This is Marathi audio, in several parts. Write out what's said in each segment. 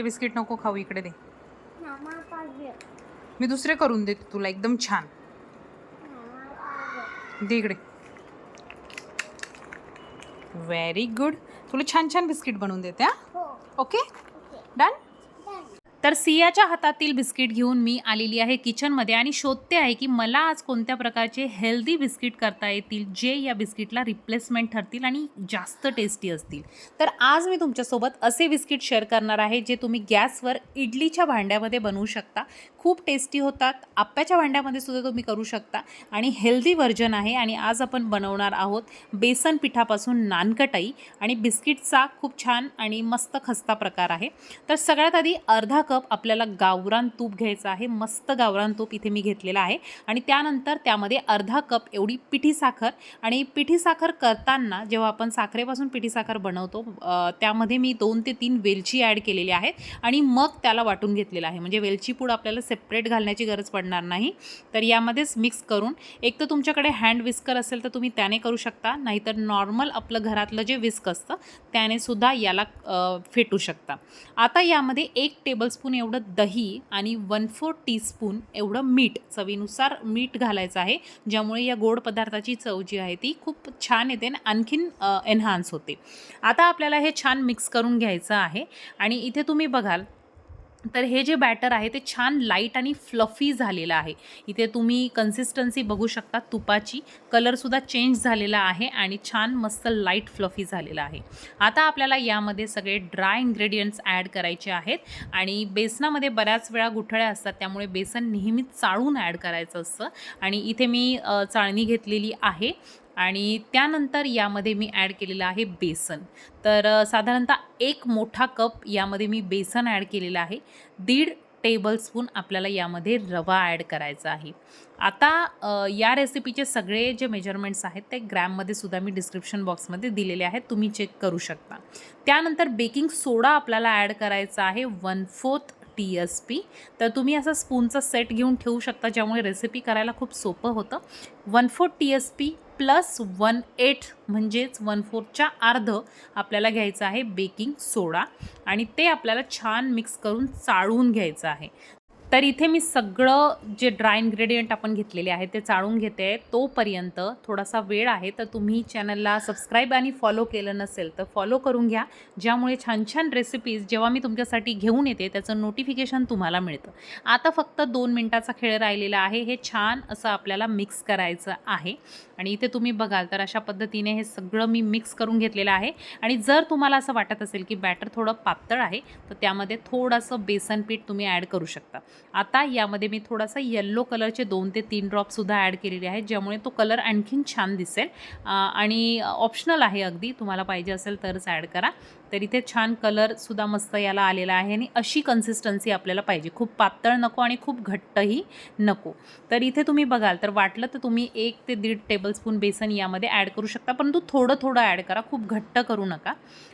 ते बिस्किट नको खाऊ इकडे दे. मी दुसरे करून देते तुला एकदम छान. दे इकडे. व्हेरी गुड तुला छान छान बिस्किट बनवून देते हा? ओके डन तर सियाच्या हातातील बिस्किट घेऊन मी आलेली आहे किचनमध्ये आणि शोधते आहे की मला आज कोणत्या प्रकारचे हेल्दी बिस्किट करता येतील जे या बिस्किटला रिप्लेसमेंट ठरतील आणि जास्त टेस्टी असतील. तर आज मी तुमच्यासोबत असे बिस्किट शेअर करणार आहे जे तुम्ही गॅसवर इडलीच्या भांड्यामध्ये बनवू शकता. खूप टेस्टी होतात आप्याच्या भांड्यामध्ये सुद्धा तुम्ही करू शकता आणि हेल्दी व्हर्जन आहे आणि आज आपण बनवणार आहोत बेसन पिठापासून नानकटाई आणि बिस्किटचा खूप छान आणि मस्त खस्ता प्रकार आहे. तर सगळ्यात आधी अर्धा कप आपल्याला गावरान तूप घ्यायचं आहे. मस्त गावरान तूप इथे मी घेतलेलं आहे. आणि त्यानंतर त्यामध्ये अर्धा कप एवढी पिठी साखर. आणि पिठी साखर करताना जेव्हा आपण साखरेपासून पिठी साखर बनवतो त्यामध्ये मी दोन ते तीन वेलची ॲड केलेली आहेत आणि मग त्याला वाटून घेतलेलं आहे. म्हणजे वेलची पूड आपल्याला सेपरेट घालण्याची गरज पडणार नाही. तर यामध्येच मिक्स करून एक तर तुमच्याकडे हँड विस्कर असेल तर तुम्ही त्याने करू शकता. नाहीतर नॉर्मल आपलं घरातलं जे विस्क असतं त्याने सुद्धा याला फेटू शकता. आता यामध्ये एक टीस्पून एवढं दही आणि वन फोर टीस्पून एवढं मीठ चवीनुसार मीठ घालायचं आहे ज्यामुळे या गोड पदार्थाची चव जी आहे ती खूप छान येते आणि आणखीन एन्हान्स होते. आता आपल्याला हे छान मिक्स करून घ्यायचं आहे आणि इथे तुम्ही बघाल तर हे जे बॅटर आहे ते छान लाइट आणि फ्लफी झालेलं आहे. इथे तुम्ही कन्सिस्टन्सी बघू शकता तुपाची कलरसुद्धा चेंज झालेला आहे आणि छान मस्त लाइट फ्लफी झालेला आहे. आता आपल्याला यामध्ये सगळे ड्राय इन्ग्रेडियंट्स ॲड करायचे आहेत आणि बेसनामध्ये बऱ्याच वेळा गुठळ्या असतात त्यामुळे बेसन नेहमीच चाळून ॲड करायचं असतं. आणि इथे मी चाळणी घेतलेली आहे. आणि त्यानंतर यामध्ये मी ॲड केलेलं आहे बेसन. तर साधारणतः एक मोठा कप यामध्ये मी बेसन ॲड केलेलं आहे. दीड टेबलस्पून आपल्याला यामध्ये रवा ॲड करायचा आहे. आता या रेसिपीचे सगळे जे मेजरमेंट्स आहेत ते ग्रॅममध्ये सुद्धा मी डिस्क्रिप्शन बॉक्समध्ये दिलेले आहेत. तुम्ही चेक करू शकता. त्यानंतर बेकिंग सोडा आपल्याला ॲड करायचा आहे. One fourth T S P तर तुम्ही असा स्पूनचा सेट घेऊन ठेवू शकता ज्यामुळे रेसिपी करायला खूप सोपं होतं. One fourth T S P plus one eight म्हणजेच वन फोर्थच्या अर्ध आपल्याला घ्यायचं आहे बेकिंग सोडा आणि ते आपल्याला छान मिक्स करून चाळून घ्यायचं आहे. तर इथे मी सगळं जे ड्राय इन्ग्रेडियंट आपण घेतलेले आहे ते चाळून घेते. आहे तोपर्यंत थोडासा वेळ आहे तर तुम्ही चॅनलला सबस्क्राईब आणि फॉलो केलं नसेल तर फॉलो करून घ्या. ज्यामुळे छान छान रेसिपीज जेव्हा मी तुमच्यासाठी घेऊन येते त्याचं नोटिफिकेशन तुम्हाला मिळतं. आता फक्त दोन मिनटाचा खेळ राहिलेला आहे. हे छान असं आपल्याला मिक्स करायचं आहे. आणि इथे तुम्ही बघाल तर अशा पद्धतीने हे सगळं मी मिक्स करून घेतलेलं आहे. आणि जर तुम्हाला असं वाटत असेल की बॅटर थोडं पातळ आहे तर त्यामध्ये थोडंसं बेसन पीठ तुम्ही ॲड करू शकता. आता यामध्ये मी थोडासा येल्लो कलरचे दोन ते तीन ड्रॉपसुद्धा ॲड केलेले आहेत ज्यामुळे तो कलर आणखीन छान दिसेल. आणि ऑप्शनल आहे अगदी तुम्हाला पाहिजे असेल तरच ॲड करा. तर इथे छान कलरसुद्धा मस्त याला आलेला आहे आणि अशी कन्सिस्टन्सी आपल्याला पाहिजे. खूप पातळ नको आणि खूप घट्टही नको. तर इथे तुम्ही बघाल तर वाटलं तर तुम्ही एक ते दीड टेबलस्पून बेसन यामध्ये ॲड करू शकता परंतु थोडं थोडं ॲड करा खूप घट्ट करू नका.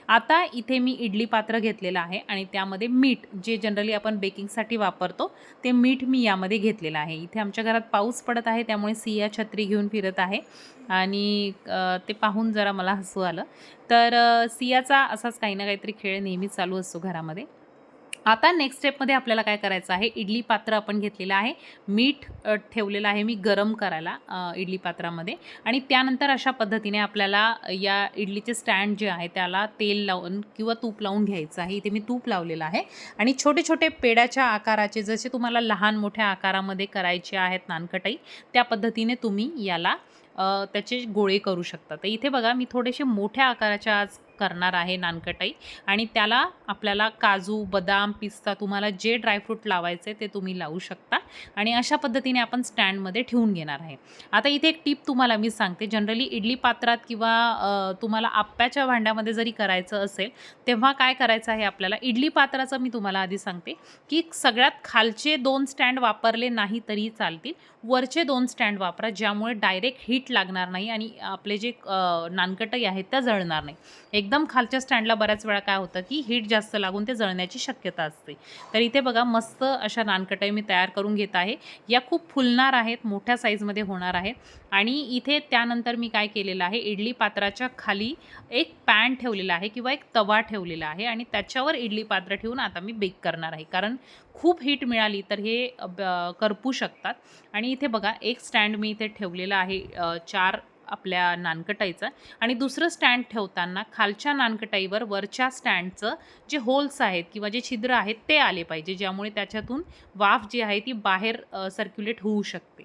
आता इथे मी इडली पात्र घेतलेलं आहे आणि त्यामध्ये मीठ जे जनरली आपण बेकिंगसाठी वापरतो ते मीठ मी यामध्ये घेतलेलं आहे. इथे आमच्या घरात पाऊस पडत आहे त्यामुळे सिया छत्री घेऊन फिरत आहे. आणि ते पाहून जरा मला हसू आलं. तर सियाचा असाच काही ना काहीतरी खेळ नेहमी चालू असतो घरामध्ये. आता नेक्स्ट स्टेपमध्ये आपल्याला काय करायचं आहे? इडली पात्र आपण घेतलेलं आहे. मीठ ठेवलेलं आहे मी गरम करायला इडली पात्रामध्ये. आणि त्यानंतर अशा पद्धतीने आपल्याला या इडलीचे स्टँड जे आहे त्याला तेल लावून किंवा तूप लावून घ्यायचं आहे. इथे मी तूप लावलेलं आहे. आणि छोटे छोटे पेड्याच्या आकाराचे जसे तुम्हाला लहान मोठ्या आकारामध्ये करायचे आहेत नानखटाई त्या पद्धतीने तुम्ही याला त्याचे गोळे करू शकता. तर इथे बघा मी थोडेसे मोठ्या आकाराच्या आज करणार आहे नानकटाई. आणि त्याला आपल्याला काजू बदाम पिस्ता तुम्हाला जे ड्रायफ्रूट लावायचे ते तुम्ही लावू शकता. आणि अशा पद्धतीने आपण स्टँडमध्ये ठेवून घेणार आहे. आता इथे एक टीप तुम्हाला मी सांगते. जनरली इडली पात्रात किंवा तुम्हाला आप्याच्या भांड्यामध्ये जरी करायचं असेल तेव्हा काय करायचं आहे आपल्याला? इडली पात्राचं मी तुम्हाला आधी सांगते की सगळ्यात खालचे दोन स्टँड वापरले नाही तरी चालतील. वरचे दोन स्टँड वापरा ज्यामुळे डायरेक्ट हीट लागणार नाही आणि आपले जे नानकटई आहेत त्या जळणार नाही. एकदम खालच्या स्टँडला बऱ्याच वेळा काय होतं की हीट जास्त लागून ते जळण्याची शक्यता असते. तर इथे बघा मस्त अशा नानकटाई मी तयार करून घेत आहे. या खूप फुलणार आहेत मोठ्या साईजमध्ये होणार आहेत आणि इथे त्यानंतर मी काय केलेलं आहे इडली पात्राच्या खाली एक पॅन ठेवलेला आहे किंवा एक तवा ठेवलेला आहे आणि त्याच्यावर इडली पात्र ठेवून आता मी बेक करणार आहे. कारण खूप हीट मिळाली तर हे ब- करपू शकतात. आणि इथे बघा एक स्टँड मी इथे ठेवलेलं आहे चार आपल्या नानकटाईचं. आणि दुसरं स्टँड ठेवताना खालच्या नानकटाईवर वरच्या स्टँडचं जे होल्स आहेत किंवा जे छिद्र आहेत ते आले पाहिजे ज्यामुळे त्याच्यातून वाफ जी आहे ती बाहेर सर्क्युलेट होऊ शकते.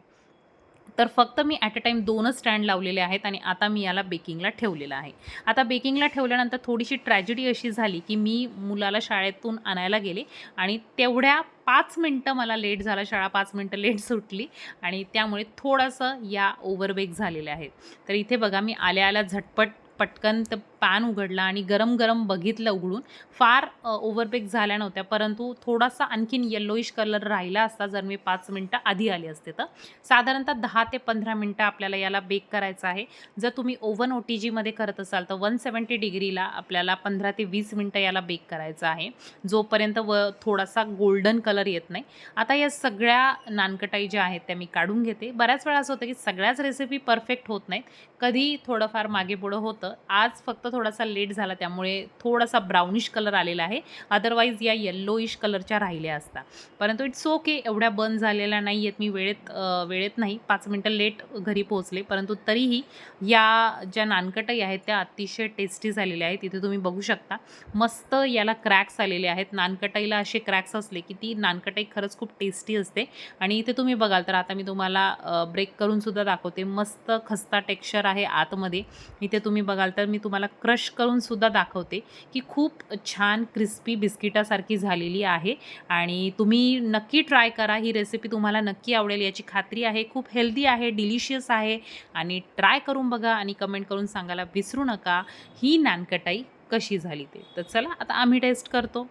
तर फक्त मी ॲट अ टाईम दोनच स्टँड लावलेले आहेत आणि आता मी याला बेकिंगला ठेवलेलं आहे. आता बेकिंगला ठेवल्यानंतर थोडीशी ट्रॅजेडी अशी झाली की मी मुलाला शाळेतून आणायला गेले आणि तेवढ्या पाच मिनटं मला लेट झाला शाळा पाच मिनटं लेट सुटली आणि त्यामुळे थोडंसं या ओव्हरबेक झालेल्या आहेत. तर इथे बघा मी आल्या आल्या झटपट पटकन तर पॅन उघडला आणि गरम गरम बघितलं उघडून फार ओव्हरबेक झाल्या नव्हत्या. परंतु थोडासा आणखीन येल्लोईश कलर राहिला असता जर मी पाच मिनटं आधी आली असते तर. साधारणतः दहा ते पंधरा मिनटं आपल्याला याला बेक करायचं आहे. जर तुम्ही ओव्हन ओ टी जीमध्ये करत असाल तर वन सेवन्टी डिग्रीला आपल्याला पंधरा ते वीस मिनटं याला बेक करायचं आहे. जोपर्यंत व थोडासा गोल्डन कलर येत नाही. आता या सगळ्या नानकटाई ज्या आहेत त्या मी काढून घेते. बऱ्याच वेळा असं होतं की सगळ्याच रेसिपी परफेक्ट होत नाहीत. कधी थोडंफार मागे पुढं होतं. आज फक्त थोडासा लेट झाला त्यामुळे थोडासा ब्राउनिश कलर आलेला आहे. अदरवाईज या येल्लोइश कलरच्या राहिल्या असता. परंतु इट्स ओके एवढ्या बंद झालेल्या नाही आहेत मी वेळेत वेळेत नाही. पाच मिनटं लेट घरी पोहोचले. परंतु तरीही या ज्या नानकटाई आहेत त्या अतिशय टेस्टी झालेल्या आहेत. इथे तुम्ही बघू शकता. मस्त याला क्रॅक्स आलेले आहेत. नानकटाईला असे क्रॅक्स असले की ती नानकटाई खरंच खूप टेस्टी असते. आणि इथे तुम्ही बघाल तर आता मी तुम्हाला ब्रेक करून सुद्धा दाखवते. मस्त खस्ता टेक्स्चर आहे आतमध्ये. इथे तुम्ही बघाल तर मी तुम्हाला क्रश करून सुद्धा दाखवते की खूप छान क्रिस्पी बिस्किटासारखी झालेली आहे. आणि तुम्ही नक्की ट्राय करा. ही रेसिपी तुम्हाला नक्की आवडेल. याची खात्री आहे. खूप हेल्दी आहे. डिलिशियस आहे. आणि ट्राय करून बघा आणि कमेंट करून सांगायला विसरू नका. ही नानकटाई कशी झाली ते. तर चला आता आम्ही टेस्ट करतो.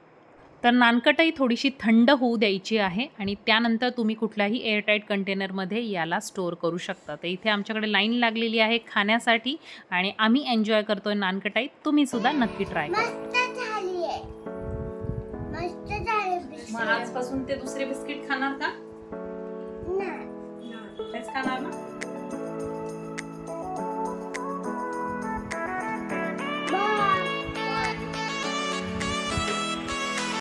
तर नानकटाई थोडीशी थंड होऊ द्यायची आहे आणि त्यानंतर तुम्ही कुठल्याही एअरटाईट कंटेनरमध्ये याला स्टोअर करू शकता. तर इथे आमच्याकडे लाईन लागलेली आहे खाण्यासाठी आणि आम्ही एन्जॉय करतोय नानकटाई. तुम्ही सुद्धा नक्की ट्राय करा. मग. आजपासून ते दुसरे बिस्किट खाणार का? तेच खाणार ना?